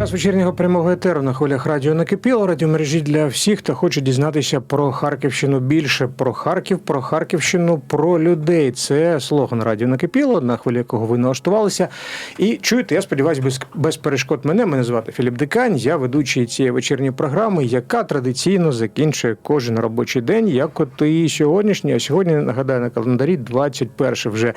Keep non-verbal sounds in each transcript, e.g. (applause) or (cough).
Час вечірнього прямого етеру на хвилях радіо накипіло. Радіомережі для всіх, хто хоче дізнатися про Харківщину більше, про Харків, про Харківщину, про людей. Це слоган радіо накипіло, на хвилі якого ви налаштувалися. І чуєте, я сподіваюся, без, без перешкод мене. Мене звати Філіп Дикань. Я ведучий цієї вечірньої програми, яка традиційно закінчує кожен робочий день, як от і сьогоднішній. А сьогодні нагадаю на календарі 21 вже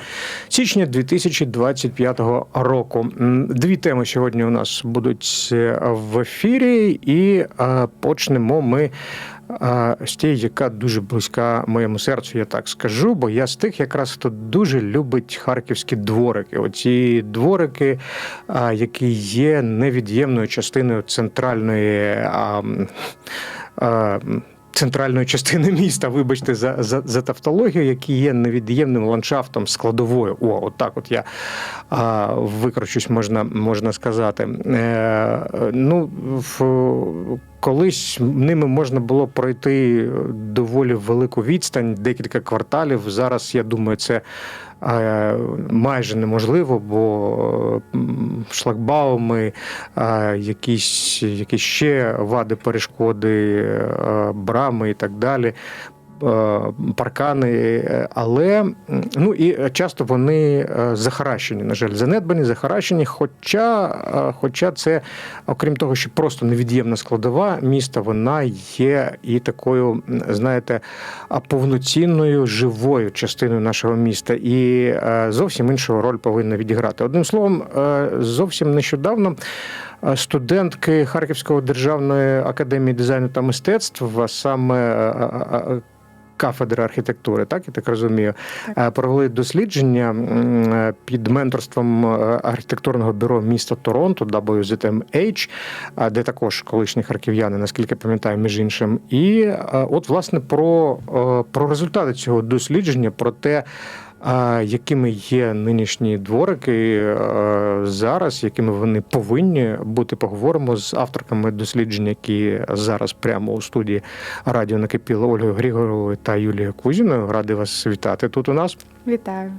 січня 2025 року. Дві теми сьогодні у нас будуть е, в ефірі, і е, почнемо ми. е, З тієї, яка дуже близька моєму серцю, я так скажу, бо я з тих, якраз хто дуже любить харківські дворики. Оці дворики, які є невід'ємною частиною центральної. Центральної частини (laughs) міста, вибачте, за, за, за тавтологію, які є невід'ємним ландшафтом складовою. О, от так от я а, викручусь, можна, можна сказати. Е, ну, в, колись ними можна було пройти доволі велику відстань, декілька кварталів. Зараз, я думаю, це майже неможливо, бо шлагбауми, якісь, якісь ще вади, перешкоди, брами і так далі. Е, Паркани, е, але ну і часто вони е, захаращені, на жаль, занедбані, захаращені. Хоча, хоча це, окрім того, що просто невід'ємна складова міста, вона є і такою, знаєте, повноцінною живою частиною нашого міста, і зовсім іншу роль повинна відіграти. Одним словом, зовсім нещодавно. Студентки Харківської державної академії дизайну та мистецтв, а саме кафедри архітектури, так я так розумію, так. провели дослідження е, під менторством е, архітектурного бюро міста Торонто WZMH, е, де також колишні харків'яни, наскільки пам'ятаю, між іншим. І е, от власне про, е, про результати цього дослідження, про те. А якими є нинішні дворики е, зараз, якими вони повинні бути, поговоримо з авторками досліджень, які зараз прямо у студії радіо накипіло Ольгою Григоровою та Юлією Кузіною. Радий вас вітати тут у нас. Вітаю.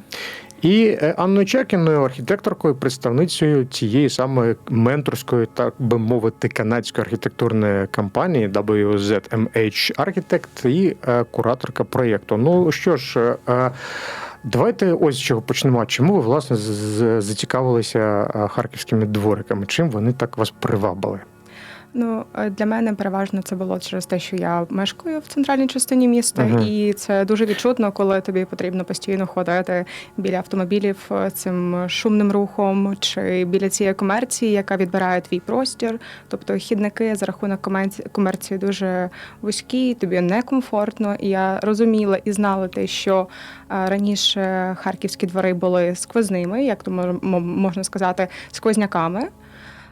І е, Анною Чакіною, архітекторкою, представницею цієї самої менторської, так би мовити, канадської архітектурної компанії WZMH Architect і е, кураторка проєкту. Ну що ж. Давайте ось з чого почнемо. Чому ви власне зацікавилися е, харківськими двориками? Чим вони так вас привабили? Ну е, для мене переважно це було через те, що я мешкаю в центральній частині міста, Мгм. і це дуже відчутно, коли тобі потрібно постійно ходити біля автомобілів е, цим шумним рухом, чи біля цієї комерції, яка відбирає твій простір. Тобто хідники за рахунок комерці- комерції дуже вузькі, тобі некомфортно. І я розуміла і знала те, що е, раніше харківські двори були сквозними, як то мо- можна сказати, сквозняками.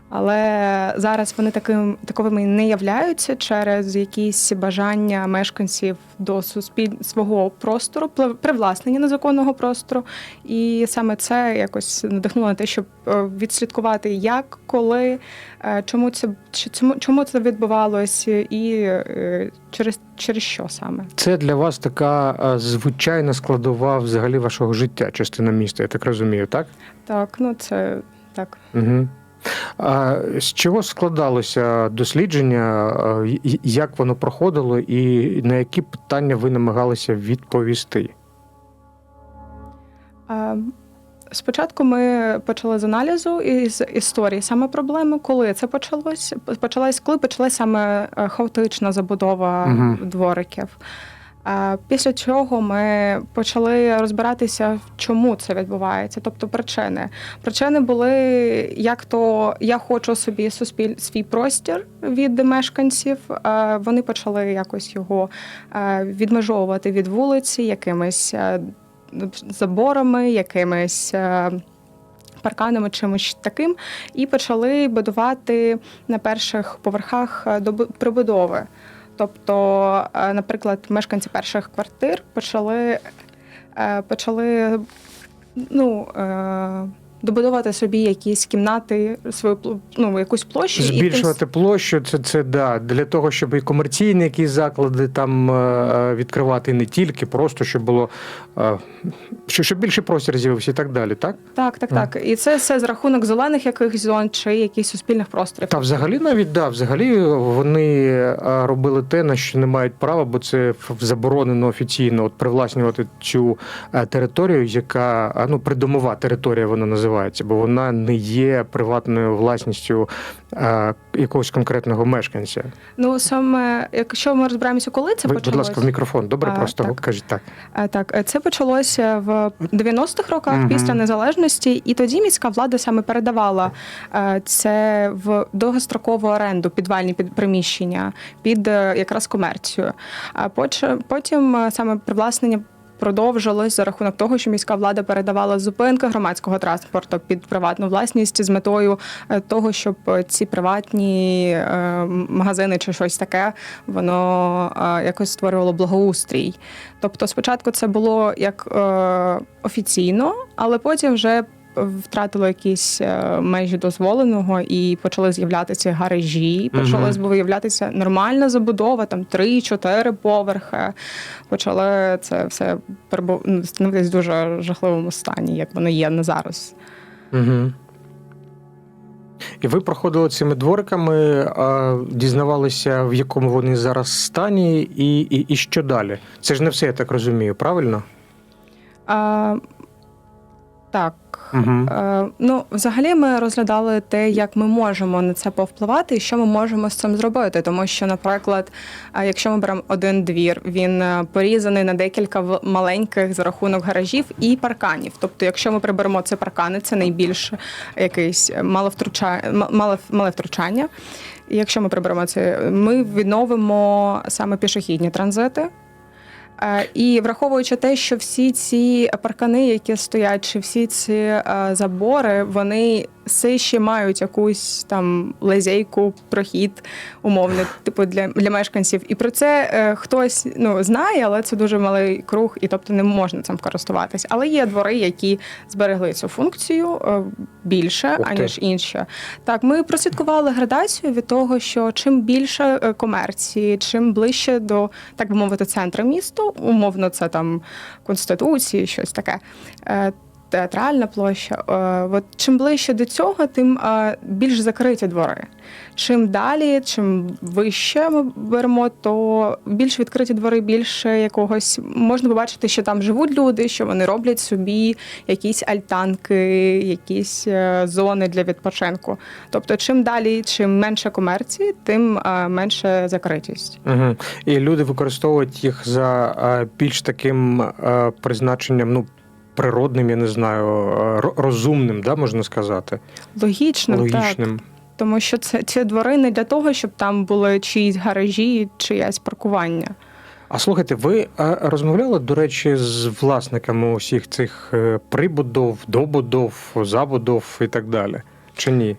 Але зараз вони таким таковими не являються через якісь бажання мешканців до суспіль свого простору, привласнення незаконного простору. І саме це якось надихнуло на те, щоб е, відслідкувати, як, коли, е, чому це чому, чому це відбувалось, і е, через, через що саме. Це для вас така звичайна складова взагалі вашого життя, частина міста, я так розумію, так? Так, ну це так. Угу. А з чого складалося дослідження, е, як воно проходило, і на які питання ви намагалися відповісти? Спочатку ми почали з аналізу і з історії саме проблеми, коли це почалось. Почалось, коли почалась саме е, хаотична забудова Мгм. двориків. Після чого ми почали розбиратися, чому це відбувається, тобто причини. Причини були як то я хочу собі суспіль свій простір від мешканців. Вони почали якось його відмежовувати від вулиці, якимись заборами, якимись. Парканами чимось таким, і почали будувати на перших поверхах добу- прибудови. Тобто, е, наприклад, мешканці перших квартир почали, е, почали ну, е, добудувати собі якісь кімнати, свою ну, якусь площу і тим Збільшувати площу, це, це да, для того, щоб і комерційні якісь заклади там е, відкривати не тільки, просто щоб було е, щоб щоб більше простір з'явився і так далі, так? Так, так, Мгм. так. І це все за рахунок зелених якихось зон чи якихось суспільних просторів. Та взагалі навіть да, взагалі вони е, робили те, на що не мають права, бо це заборонено офіційно от привласнювати цю е, територію, яка ну придомова територія вона називається, бо вона не є приватною власністю е, якогось конкретного мешканця. Ну саме якщо ми розбираємося, коли це Ви, почалося. будь ласка, в мікрофон. Добре, А, просто так. кажіть так. Е, Так, е, це почалося в 90-х роках Мгм. після незалежності, і тоді міська влада саме передавала е, це в довгострокову оренду, підвальні під приміщення під е, якраз комерцію. А потім саме привласнення. Продовжилось за рахунок того, що міська влада передавала зупинки громадського транспорту під приватну власність з метою е, того, щоб ці приватні е, магазини чи щось таке воно е, якось створювало благоустрій. Тобто, спочатку це було як офіційно, але потім вже втратило якісь е, межі дозволеного і почали з'являтися гаражі, Мгм. почала виявлятися нормальна забудова, там 3-4 поверхи. Почали це все ну, становитись в дуже жахливому стані, як воно є на зараз. Угу. І ви проходили цими двориками, а, дізнавалися, в якому вони зараз стані, і, і, і що далі? Це ж не все, я так розумію, правильно? А, так. Угу. Е, ну, взагалі, ми розглядали те, як ми можемо на це повпливати і що ми можемо з цим зробити. Тому що, наприклад, е, якщо ми беремо один двір, він е, порізаний на декілька маленьких за рахунок гаражів і парканів. Тобто, якщо ми приберемо це паркани, це найбільш якийсь мале втручання, мале, мале втручання. І якщо ми приберемо це, ми відновимо саме пішохідні транзити. Е, І враховуючи те, що всі ці паркани, які стоять, чи всі ці е, забори, вони все ще мають якусь там лазейку, прохід умовний, типу для, для мешканців. І про це е, хтось ну знає, але це дуже малий круг, і тобто не можна цим користуватись. Але є двори, які зберегли цю функцію е, більше аніж інші. Так, ми прослідкували градацію від того, що чим більше е, комерції, чим ближче до так би мовити центру міста, умовно, це там конституції, щось таке. е, Театральна площа. Е, От чим ближче до цього, тим е, більш закриті двори. Чим далі, чим вище ми беремо, то більш відкриті двори, більше якогось можна побачити, що там живуть люди, що вони роблять собі якісь альтанки, якісь е, зони для відпочинку. Тобто, чим далі, чим менше комерції, тим менше закритість. Угу. І люди використовують їх за більш таким призначенням, ну, природним, я не знаю, е, розумним, да, можна сказати, Логічним, так. Тому що це ці двори не для того, щоб там були чиїсь гаражі, чиєсь паркування. А слухайте, ви е, розмовляли, до речі, з власниками усіх цих е, прибудов, добудов, забудов і так далі? Чи ні?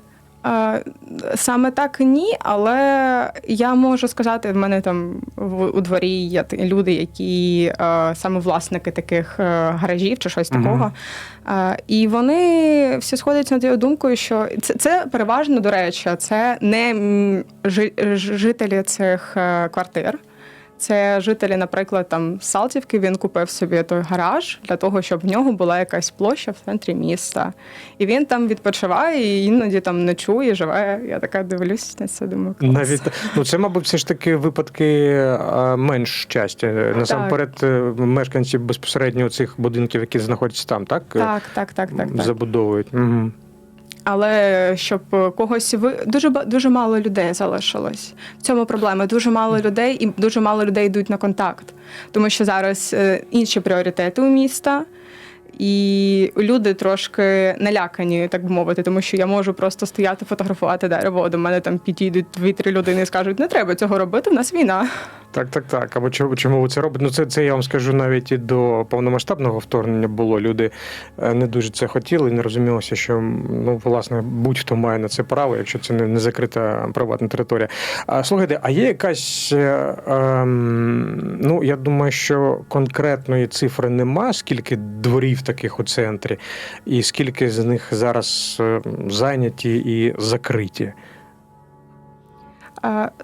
Саме так ні, але я можу сказати, в мене там в- у дворі є люди, які саме власники таких е, гаражів чи щось такого. Е, І вони всі сходяться над тією думкою, що це, це переважно, до речі, це не жителі цих е, квартир. Це жителі, наприклад, там Салтівки. Він купив собі той гараж для того, щоб в нього була якась площа в центрі міста. І він там відпочиває, і іноді там ночує, живе. Я така дивлюсь на це, думаю, клас. Навіть ну це, мабуть, все ж таки випадки е, менш щастя. Насамперед, е, мешканці безпосередньо цих будинків, які знаходяться там, так? Е, Так, так, так, так, так. Забудовують. Угу. Але щоб когось ви дуже дуже мало людей залишилось. В цьому проблема. Дуже мало людей, і дуже мало людей йдуть на контакт, тому що зараз е, інші пріоритети у міста. І люди трошки налякані, так би мовити, тому що я можу просто стояти, фотографувати дерево. До мене там підійдуть дві-три людини і скажуть, не треба цього робити. В нас війна. Так, так, так. Або чому, чому ви це робите? Ну, це, це я вам скажу навіть і до повномасштабного вторгнення було. Люди е, не дуже це хотіли, не розумілося, що ну, власне будь-хто має на це право, якщо це не, не закрита приватна територія. А слухайте, а є якась, е, ем, ну я думаю, що конкретної цифри нема, скільки дворів таких у центрі, і скільки з них зараз е, зайняті і закриті?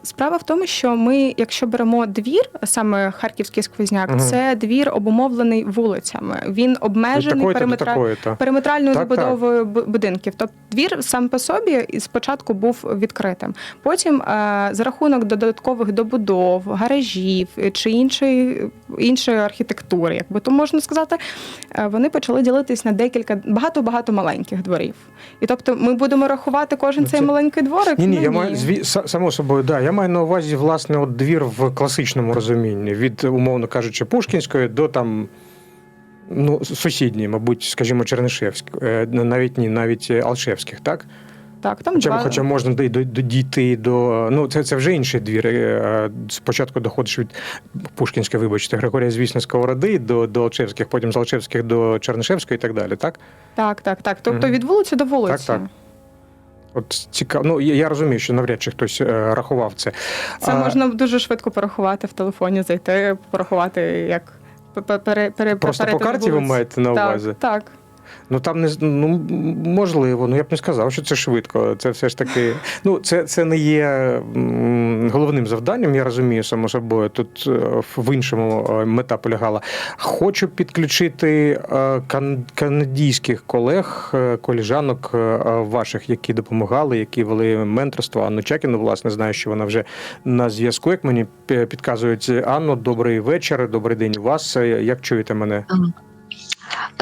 Справа в тому, що ми, якщо беремо двір, саме харківський сквозняк, Мгм. це двір обумовлений вулицями. Він обмежений периметра... то. периметральною Так, добудовою бу- будинків. Тобто двір сам по собі спочатку був відкритим. Потім за рахунок додаткових добудов, гаражів чи іншої, іншої архітектури, як би то можна сказати, вони почали ділитись на декілька багато багато маленьких дворів. І тобто ми будемо рахувати кожен Ну, цей маленький дворик. Ні, ні, Ну, я маю зві... само собою, да. Я маю на увазі власне от двір в класичному розумінні, від, умовно кажучи, Пушкінської до там. Ну, сусідній, мабуть, скажімо, Чернишевської, Е, навіть ні, навіть е, Алшевських, так? Так, там Хоча, два... хоча можна дійти до. Ну, це, це вже інший двір. Е, Спочатку доходиш від Пушкінської, вибачте, Григорія, звісно, Сковороди до, до Алчевських, потім з Алчевських до Чернишевської і так далі, так? Так, так, так. Тобто Мгм. від вулиці до вулиці. Так, так. От цікаво. Ну, я, розумію, що навряд чи хтось е, рахував це. Це А- можна дуже швидко порахувати в телефоні, зайти, порахувати як пере, пере, Просто по карті ви маєте на увазі? Так, так. Ну там не ну можливо, ну я б не сказав, що це швидко. Це все ж таки. (laughs) Ну, це, це не є головним завданням, я розумію, само собою. Тут е, в іншому е, мета полягала. Хочу підключити е, кан- канадійських колег, коліжанок ваших, які допомагали, які вели менторство. Анну Чакіну, власне, знаю, що вона вже на зв'язку. Як мені підказують Анно, добрий вечір, добрий день у вас. Як чуєте мене?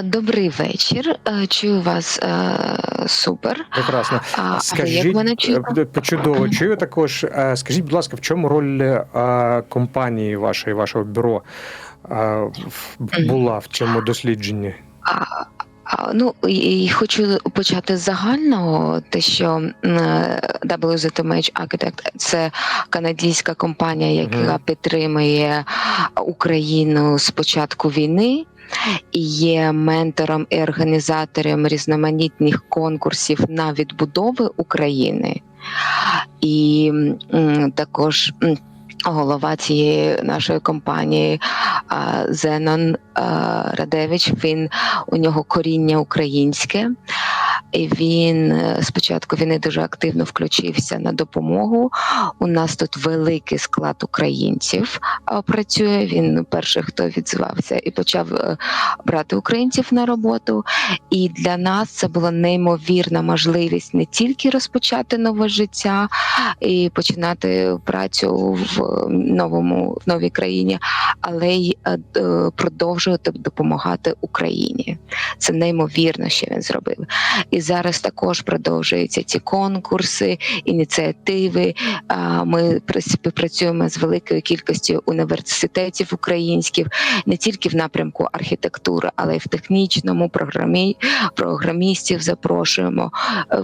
Добрий вечір. Е, Чую вас е, супер. Прекрасно. А, Скажіть, е, чудово чую також. Скажіть, будь ласка, в чому роль е, компанії вашої, вашого бюро е, була в цьому дослідженні? Ну і, хочу почати з загального, те, що WZMH Architect – це канадська компанія, яка Мгм. підтримує Україну з початку війни. Є ментором і організатором різноманітних конкурсів на відбудови України. І також голова цієї нашої компанії Зенон Радевич. Він у нього коріння українське. І він е, спочатку війни дуже активно включився на допомогу. У нас тут великий склад українців працює. Він перший, хто відзвався і почав е, брати українців на роботу. І для нас це була неймовірна можливість не тільки розпочати нове життя і починати працю в новому в новій країні, але й е, продовжувати допомагати Україні. Це неймовірно, що він зробив. І зараз також продовжуються ці конкурси, ініціативи. Ми співпрацюємо з великою кількістю університетів українських не тільки в напрямку архітектури, але й в технічному програмі програмістів запрошуємо. Е,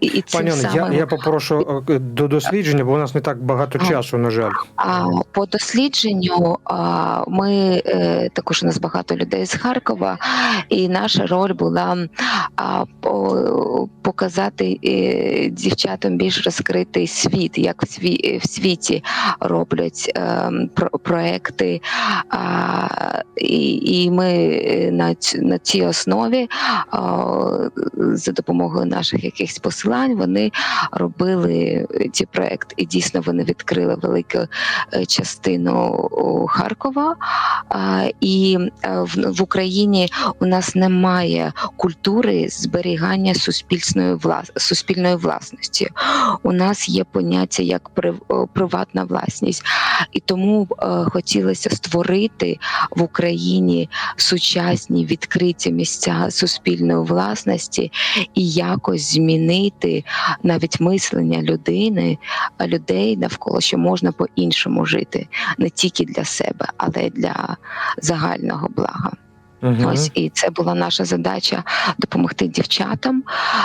І цим Пані Анно, я, я попрошу е, до дослідження, бо у нас не так багато часу, на жаль. А по дослідженню ми е, також у нас багато людей з Харкова, і наша роль була по- показати е, дівчатам більш розкритий світ, як в сві- в світі роблять е, про- проекти. І, ми е, на, цій основі за допомогою наших якихось посилань вони робили ці проекти, і дійсно вони відкрили велику е, частину Харкова. І е, в Україні у нас немає культури зберігання суспільної влас, суспільної власності. У нас є поняття як прив- приватна власність, і тому е, хотілося створити в Україні сучасні відкриті місця суспільної власності і якось змінити навіть мислення людини, а людей навколо, що можна по-іншому жити, не тільки для себе, але й для загального блага. Мгм. Ось і це була наша задача допомогти дівчатам.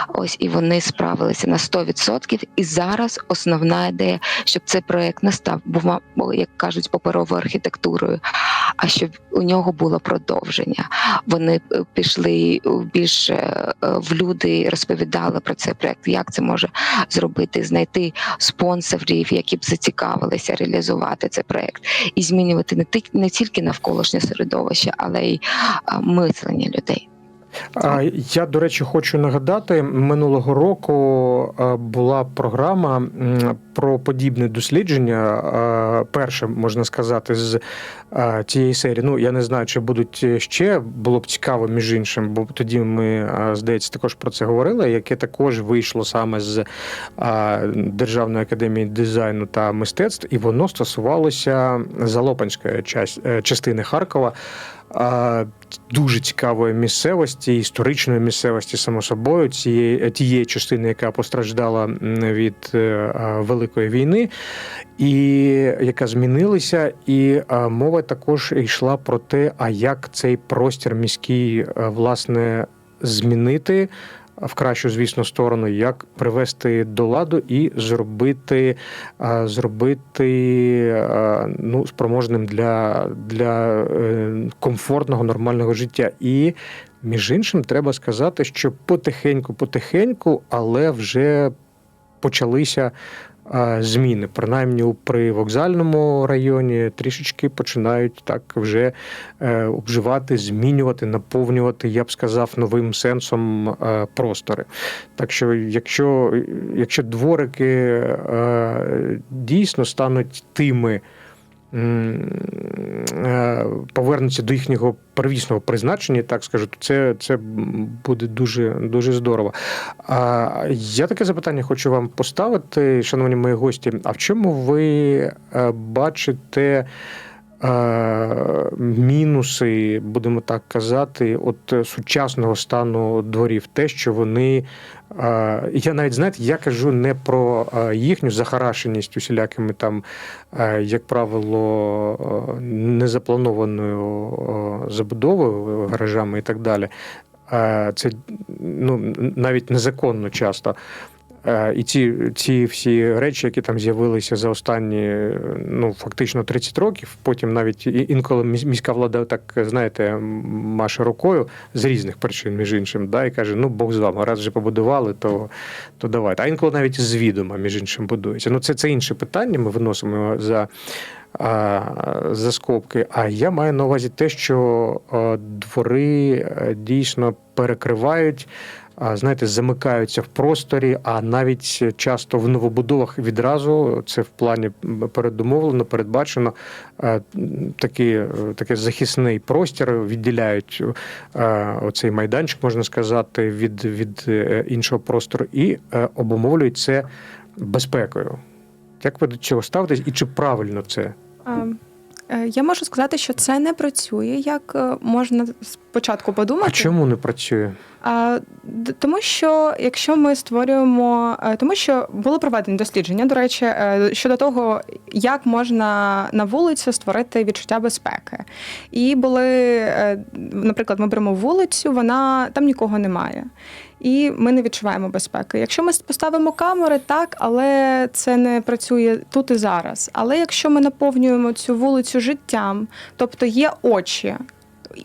Ось і вони справилися на 100%. І зараз основна ідея, щоб цей проект не став, був, як кажуть, паперовою архітектурою, а щоб у нього було продовження. Вони е, пішли більше е, в люди, розповідали про цей проект, як це може зробити, знайти спонсорів, які б зацікавилися реалізувати цей проект, і змінювати не ти- не тільки навколишнє середовище, але й мислення людей. Я, до речі, хочу нагадати, минулого року була програма про подібне дослідження. а, Перше, можна сказати, з цієї серії. Ну, я не знаю, чи будуть ще. Було б цікаво, між іншим, бо тоді ми, здається, також про це говорили, яке також вийшло саме з Державної академії дизайну та мистецтв, і воно стосувалося Залопанської час- е, частини Харкова. Дуже цікавої місцевості, історичної місцевості, само собою, цієї тієї частини, яка постраждала від е, великої війни, і яка змінилася, і мова також йшла про те, а як цей простір міський власне змінити. В кращу, звісно, сторону, як привести до ладу і зробити, зробити ну, спроможним для, для е, комфортного, нормального життя. І між іншим, треба сказати, що потихеньку, потихеньку, але вже почалися зміни. Принаймні у привокзальному районі трішечки починають так вже е, обживати, змінювати, наповнювати, я б сказав, новим сенсом е, простори. Так що, якщо, якщо дворики е, дійсно стануть тими. Е, Повернуться до їхнього первісного призначення, так скажу, то це, це буде дуже, дуже здорово. А я таке запитання хочу вам поставити, шановні мої гості. А в чому ви е, бачите мінуси, будемо так казати, от е, сучасного стану дворів? Те, що вони. е, Я навіть знаєте, я кажу не про е, їхню захарашеність усілякими там, е, як правило, е, незапланованою е, забудовою, гаражами і так далі. Е, Це ну, навіть незаконно часто. Е, І ці, ці всі речі, які там з'явилися за останні ну фактично 30 років, потім навіть інколи міська влада так знаєте маше рукою з різних причин, між іншим, да, і каже: ну Бог з вами, раз вже побудували, то, то давайте. А інколи навіть з відома, між іншим, будується. Ну це, це інше питання. Ми виносимо за. За скобки. А я маю на увазі те, що двори е, дійсно перекривають знаєте, замикаються в просторі, а навіть часто в новобудовах відразу це в плані передумовлено, передбачено е, такий, е, такий захисний простір, відділяють е, оцей майданчик, можна сказати, від, від іншого простору, і обумовлюють це безпекою. Як ви до цього ставитесь, і чи правильно це? А, е, Я можу сказати, що це не працює, як е, можна спочатку подумати. А чому не працює? А, тому що якщо ми створюємо, е, тому що було проведено дослідження, до речі, е, щодо того, як можна на вулиці створити відчуття безпеки. І були, е, наприклад, ми беремо вулицю, вона там нікого немає. І ми не відчуваємо безпеки. Якщо ми поставимо камери, так, але це не працює тут і зараз. Але якщо ми наповнюємо цю вулицю життям, тобто є очі,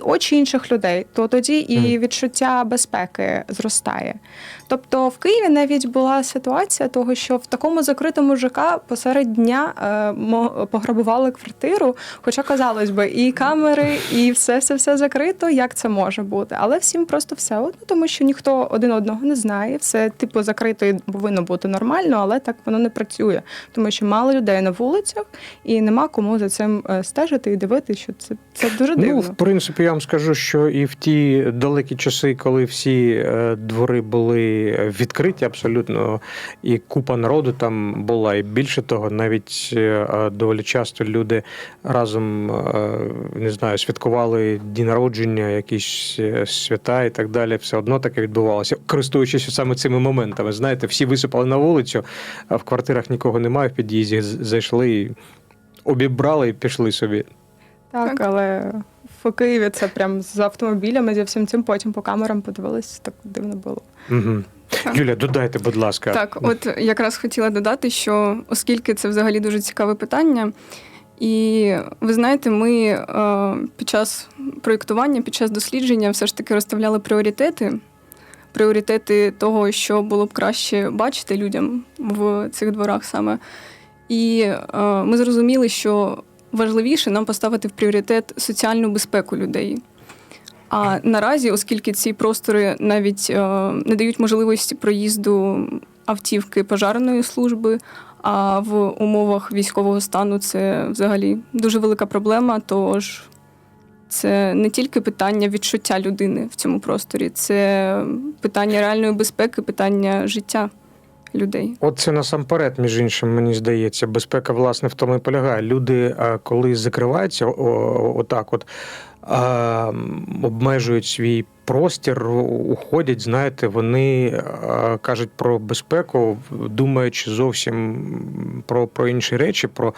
очі інших людей, то тоді і відчуття безпеки зростає. Тобто в Києві навіть була ситуація того, що в такому закритому ЖК посеред дня е, пограбували квартиру. Хоча казалось би, і камери, і все, все, все закрито. Як це може бути? Але всім просто все одно, тому що ніхто один одного не знає. Все типу закрито і повинно бути нормально, але так воно не працює, тому що мало людей на вулицях, і нема кому за цим е, стежити і дивитися, що це, це дуже дивно. Ну, в принципі, я вам скажу, що і в ті далекі часи, коли всі е, двори були відкриті абсолютно, і купа народу там була, і більше того, навіть е, доволі часто люди разом е, не знаю, святкували дні народження, якісь свята і так далі. Все одно таке відбувалося, користуючись саме цими моментами. Знаєте, всі висипали на вулицю, а в квартирах нікого немає в під'їзді. Зайшли, обібрали і пішли собі. Так, але в Києві це прям з автомобілями, зі всім цим потім по камерам подивилися, так дивно було. Угу. Юля, додайте, будь ласка. Так, от якраз хотіла додати, що оскільки це взагалі дуже цікаве питання, І ви знаєте, ми е, під час проєктування, під час дослідження все ж таки розставляли пріоритети. Пріоритети того, що було б краще бачити людям в цих дворах саме. І е, ми зрозуміли, що важливіше нам поставити в пріоритет соціальну безпеку людей. А наразі, оскільки ці простори навіть е, не дають можливості проїзду автівки пожарної служби, а в умовах військового стану це взагалі дуже велика проблема. Тож це не тільки питання відчуття людини в цьому просторі, це питання реальної безпеки, питання життя людей. От це насамперед, між іншим, мені здається, безпека власне в тому і полягає. Люди, коли закриваються, отак, от обмежують свій простір, уходять, знаєте, вони а, кажуть про безпеку, думаючи зовсім про, про інші речі, про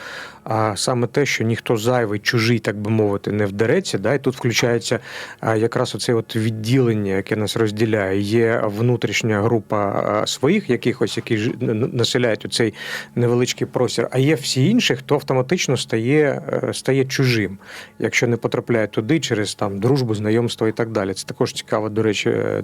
а, саме те, що ніхто зайвий, чужий, так би мовити, не вдереться. Да? І тут включається якраз оце от відділення, яке нас розділяє. Є внутрішня група своїх якихось, які населяють оцей невеличкий простір, а є всі інші, хто автоматично стає, е, стає чужим, якщо не потрапляє туди через там дружбу, знайомство і так далі. Це також цікава, до речі, е,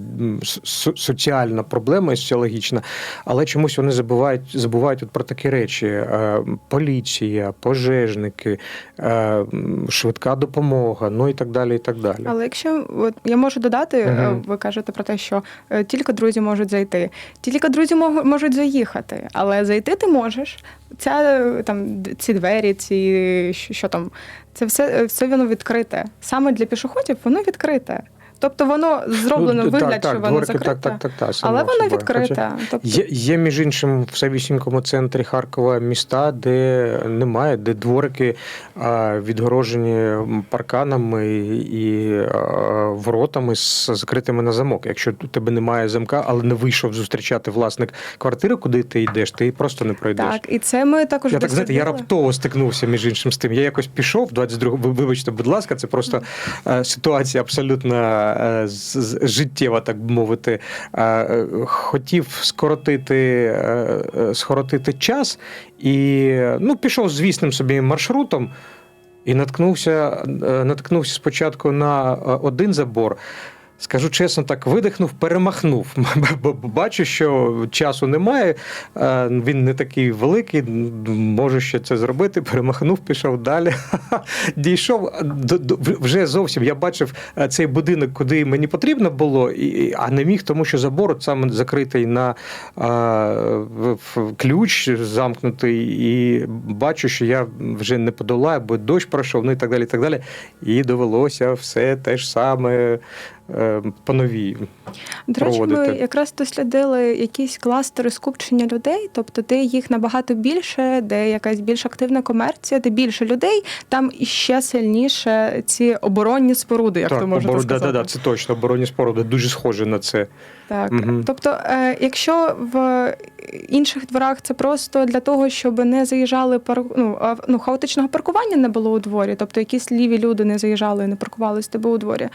соціальна проблема соціологічна, але чомусь вони забувають, забувають от про такі речі: Е, поліція, пожежники, е, швидка допомога, ну і так далі. І так далі. Але якщо от, я можу додати, Мгм. ви кажете про те, що е, тільки друзі можуть зайти, тільки друзі можуть заїхати, але зайти ти можеш. Ця там ці двері, ці що, що там, це все, все воно відкрите. Саме для пішоходів воно відкрите. Тобто воно зроблено Ну, вигляд, так, так, що воно дворики, закрите, так, так, так, так, але воно відкрите. Тобто, Є, є між іншим в самісінькому центрі Харкова міста, де немає, де дворики а, відгорожені парканами і а, воротами з закритими на замок. Якщо у тебе немає замка, але не вийшов зустрічати власник квартири, куди ти йдеш, ти просто не пройдеш. так, і це ми також Я так знаєте, я раптово стикнувся між іншим з тим. Я якось пішов 22 ви- Вибачте, будь ласка, це просто е, ситуація абсолютно е, з- з- життєва, так би мовити. Е, е, Хотів скоротити, е, е, скоротити час і ну, пішов звісним собі маршрутом. І наткнувся, е, наткнувся спочатку на е, один забор. Скажу чесно, так видихнув, перемахнув. (laughs) Бачу, що часу немає. е, Він не такий великий, можу ще це зробити. Перемахнув, пішов далі. (laughs) Дійшов до вже зовсім. Я бачив е, цей будинок, куди мені потрібно було, а не міг, тому що забор саме закритий на е, ключ, замкнутий, і бачу, що я вже не подолаю, бо дощ пройшов, ну і так далі. І так далі. І довелося все те ж саме е, по новій. До речі, ми якраз дослідили якісь кластери скупчення людей, тобто де їх набагато більше, де якась більш активна комерція, де більше людей, там іще сильніше ці оборонні споруди, як то можна оборо- сказати. да, да, да, це точно оборонні споруди дуже схожі на це. Так, Мгм. тобто, е, якщо в інших дворах це просто для того, щоб не заїжджали пар... ну, ну, хаотичного паркування не було у дворі, тобто якісь ліві люди не заїжджали і не паркувалися тебе у дворі,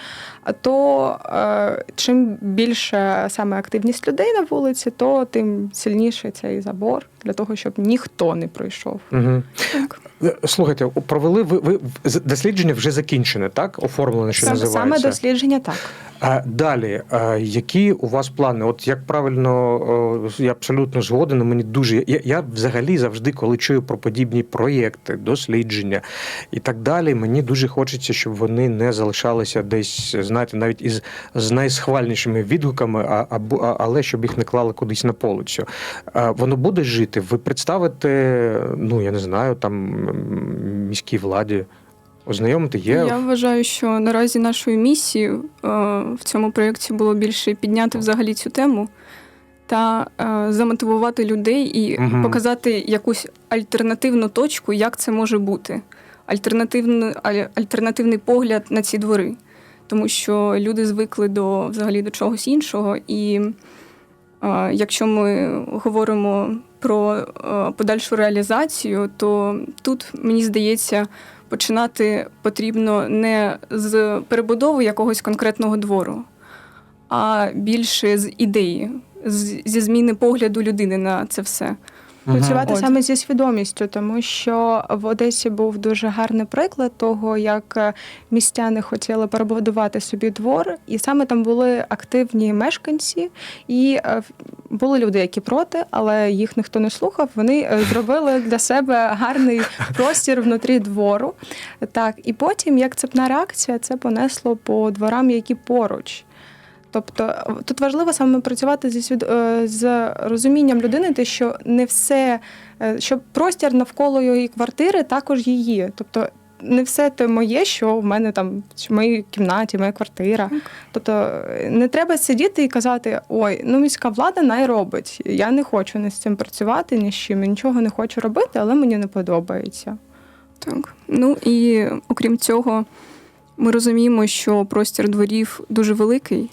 то е, чим більше саме активність людей на вулиці, то тим сильніший цей забор для того, щоб ніхто не пройшов. Угу. Так. Слухайте, провели ви, ви дослідження вже закінчене, так? Оформлене, що Саме, саме дослідження так. А далі, а, які у вас плани? От як правильно, я абсолютно згоден. Мені дуже я, я взагалі завжди, коли чую про подібні проєкти, дослідження і так далі, мені дуже хочеться, щоб вони не залишалися десь, знаєте, навіть із з найсхвальнішими відгуками, а, а, але щоб їх не клали кудись на полицю. А, воно буде жити. Ви представите, ну я не знаю, там міській владі. Ознайомити є Я вважаю, що наразі нашою місією е, в цьому проєкті було більше підняти взагалі цю тему та е, замотивувати людей і Мгм. показати якусь альтернативну точку, як це може бути. Альтернативний, аль- альтернативний погляд на ці двори. Тому що люди звикли до взагалі до чогось іншого. І е, якщо ми говоримо про е, подальшу реалізацію, то тут мені здається починати потрібно не з перебудови якогось конкретного двору, а більше з ідеї, зі зміни погляду людини на це все. Працювати От. саме зі свідомістю, тому що в Одесі був дуже гарний приклад того, як е, містяни хотіли перебудувати собі двор, і саме там були активні мешканці, і е, були люди, які проти, але їх ніхто не слухав. Вони е, зробили для себе гарний простір внутрі двору. Так, і потім, як цепна реакція, це понесло по дворам, які поруч. Тобто тут важливо саме працювати зі свід... е, з розумінням людини, те, що не все, е, що простір навколо її квартири також її. Тобто не все те моє, що в мене там в моїй кімнаті, моя квартира. Тобто не треба сидіти і казати: ой, ну міська влада най робить. Я не хочу ні з цим працювати, ні з чим, нічого не хочу робити, але мені не подобається. Так. Ну і окрім цього, ми розуміємо, що простір дворів дуже великий.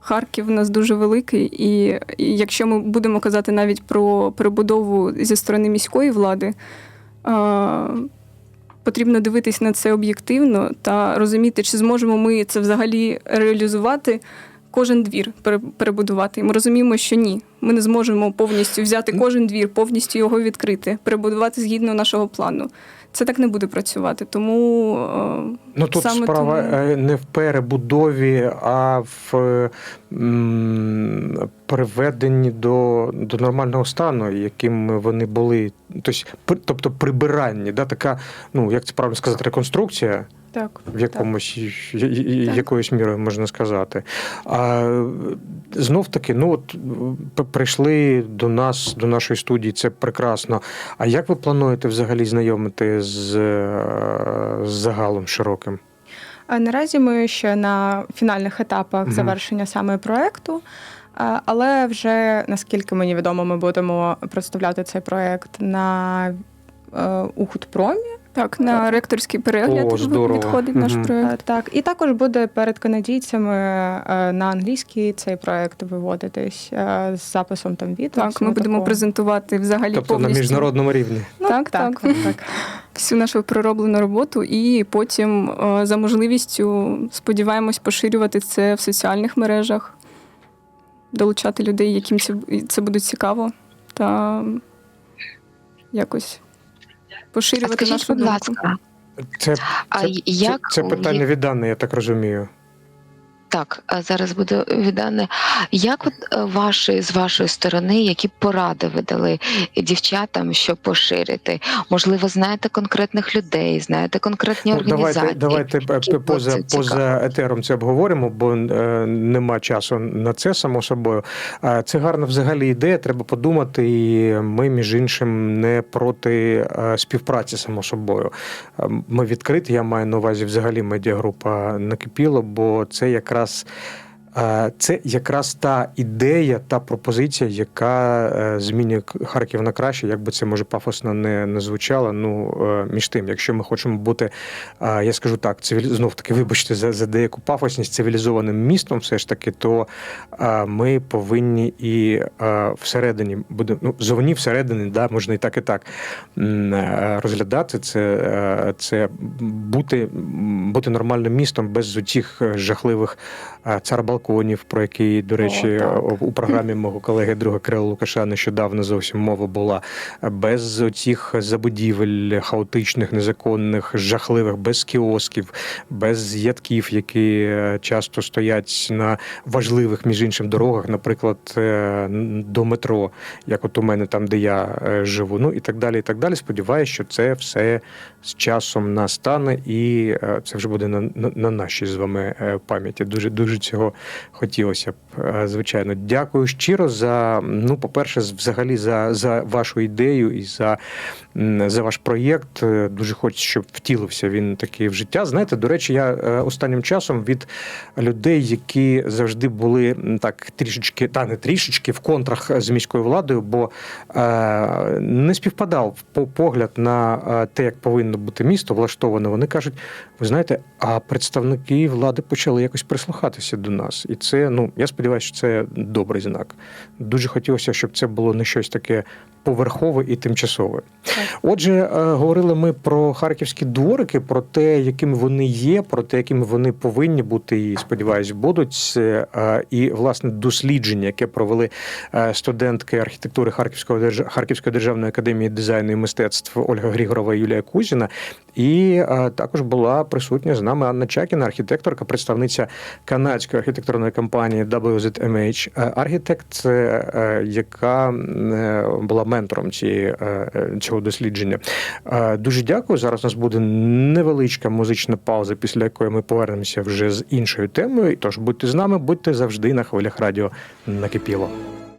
Харків у нас дуже великий, і, якщо ми будемо казати навіть про перебудову зі сторони міської влади, потрібно дивитись на це об'єктивно та розуміти, чи зможемо ми це взагалі реалізувати. Кожен двір пере- перебудувати. Ми розуміємо, що ні. Ми не зможемо повністю взяти кожен двір, повністю його відкрити, перебудувати згідно нашого плану. Це так не буде працювати. Тому е, Ну тут Саме справа тому- е, не в перебудові, а в е, м, приведенні до, до нормального стану, яким вони були. Тобто, тобто прибиранні, да, така, ну як це правильно сказати, реконструкція. Так, В якомусь Так. якоюсь мірою можна сказати. А знов таки, ну от прийшли до нас, до нашої студії, це прекрасно. А як ви плануєте взагалі знайомити з, е, з загалом широким? А наразі ми ще на фінальних етапах Мгм. завершення саме проекту. Але вже наскільки мені відомо, ми будемо представляти цей проект на е, Ухудпромі. Так, на ректорський перегляд О, здорово. відходить наш Мгм. Е, проект. Так, і також буде перед канадійцями е, на англійський цей проект виводитись е, з записом там відео. Так, ми всього будемо такого. презентувати взагалі Тобто повністю на міжнародному рівні. Ну, Так, так, так. так. всю нашу пророблену роботу, і потім е, за можливістю сподіваємось поширювати це в соціальних мережах, долучати людей, яким це, це буде цікаво, та якось А скажіть, нашу будь думку. ласка, Це, а це, як це, це питання від Анни, я так розумію. Так, зараз буде віддане. Як от е, ваші з вашої сторони, які поради ви дали дівчатам, щоб поширити? Можливо, знаєте конкретних людей, знаєте конкретні Ну, організації? давайте давайте е, поза, поза етером це обговоримо, бо е, нема часу на це, само собою. Це гарна взагалі ідея, треба подумати. І ми, між іншим, не проти е, співпраці, само собою. Е, Ми відкриті, я маю на увазі взагалі медіагрупа накипіло, бо це якраз. Е, Це якраз та ідея, та пропозиція, яка е, змінює Харків на краще, як би це може пафосно не, не звучало. Ну е, між тим, якщо ми хочемо бути я скажу так, цивілі... знов таки, вибачте за, за деяку пафосність цивілізованим містом, все ж таки, то ми повинні і всередині буде ну, зовні всередині, да, можна і так, і так розглядати це, це бути, бути нормальним містом без цих жахливих е, цар-балконів, про які, до речі, так. у- програмі мого колеги друга Кирила Лукаша нещодавно зовсім мова була без оцих забудівель хаотичних, незаконних, жахливих, без кіосків, без ядків, які е, часто стоять на важливих, між іншим, дорогах, наприклад, е, до метро, як от у мене там, де я е, живу. Ну і так далі. І так далі. Сподіваюся, що це все з часом настане, і е, це вже буде на, на, на нашій з вами е, пам'яті. Дуже дуже цього хотілося б. Е, Звичайно, дякую щиро за ну, по-перше, взагалі за, за вашу ідею і за, за ваш проєкт. Е, Дуже хочу, щоб втілився він такий в життя. Знаєте, до речі, я останнім часом від людей, які завжди були так трішечки, та не трішечки в контрах з міською владою, бо е, не співпадав по- погляд на те, як повинно бути місто влаштоване. Вони кажуть: ви знаєте, а представники влади почали якось прислухатися до нас, і це ну я сподіваюся, що це добрий знак. Дуже хотілося, щоб це було не щось таке поверхове і тимчасове. Так. Отже, е, говорили ми про харківські дворики, про те, якими вони є, про те, якими вони повинні бути, і сподіваюсь, будуть. Е, І власне дослідження, яке провели е, студентки архітектури Харківського держ- Харківської державної академії дизайну і мистецтв Ольга Грігорова і Юлія Кузіна. І також була присутня з нами Анна Чакіна, архітекторка, представниця канадської архітектурної компанії WZMH Architect, е, яка була ментором цієї, е, е, цього дослідження. Е, Дуже дякую. Зараз у нас буде невеличка музична пауза, після якої ми повернемося вже з іншою темою. Тож будьте з нами, будьте завжди на хвилях радіо накипіло.